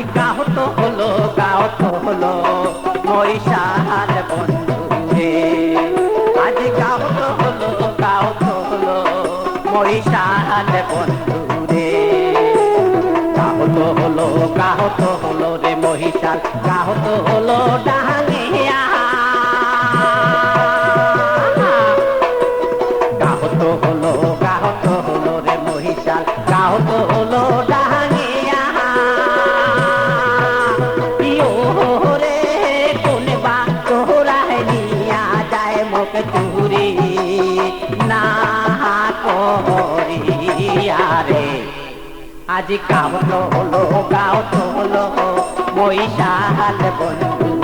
কি কাহত হলো কাহত হলো মরিশার বন্ধুরে। আজ কাহত হলো কাহত হলো মরিশার বন্ধুরে। কাহত হলো কাহত হলো রে মহিষাল কাহত হলো ডালিয়া। কাহত হলো কাহত মুখ চুরি না করিয়া রে। আজ কাহত হলো গাহত হলো মহিষাল বন্ধু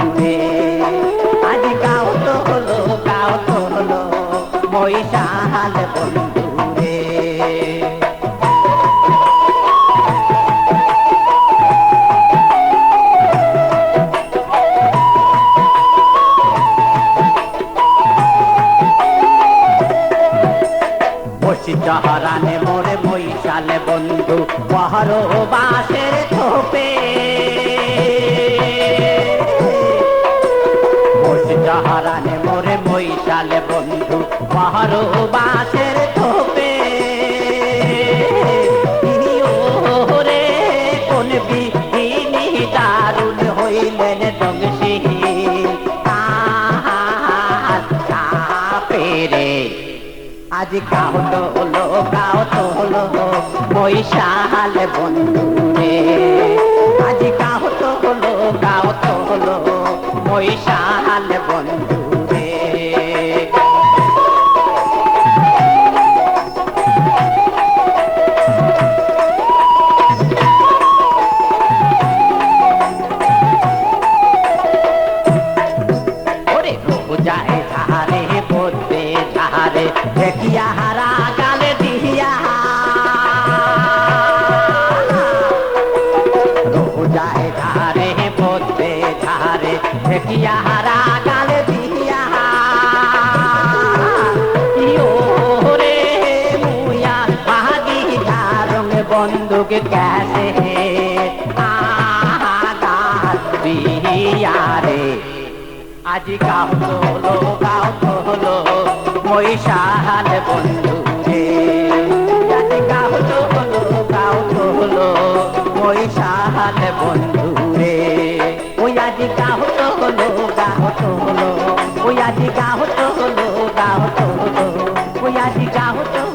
বসি চহরানে মোরে মহিষালে বন্ধু পহর বাসের থোপে বসি চহরানে মোরে মহিষালে বন্ধু পহর বাসের থোপে রে কোন বিহিনী দারুণ হইলেন দংশী আজ কাহত হলো কাহত হলো বৈশাল বন্ধু রে ধারে দেখিয়া হারা গালে দিয়া। যায় ধারে পড়তে ধারে, দেখিয়া হারা গালে দিয়া। ইয়ো রে মুয়া বাহাগি ধারং বন্দুক ক্যাসে আজ গাও তোলো গাও তোলো মহিষাল বন্ধু রে আজ গাও তো হলো ওই মহিষাল বন্ধু রে ওই আজ গাও তোলো গাও তোলো ওই আজি গাও তোলো গাও তোলো ওই আজ গাও গাও তোলো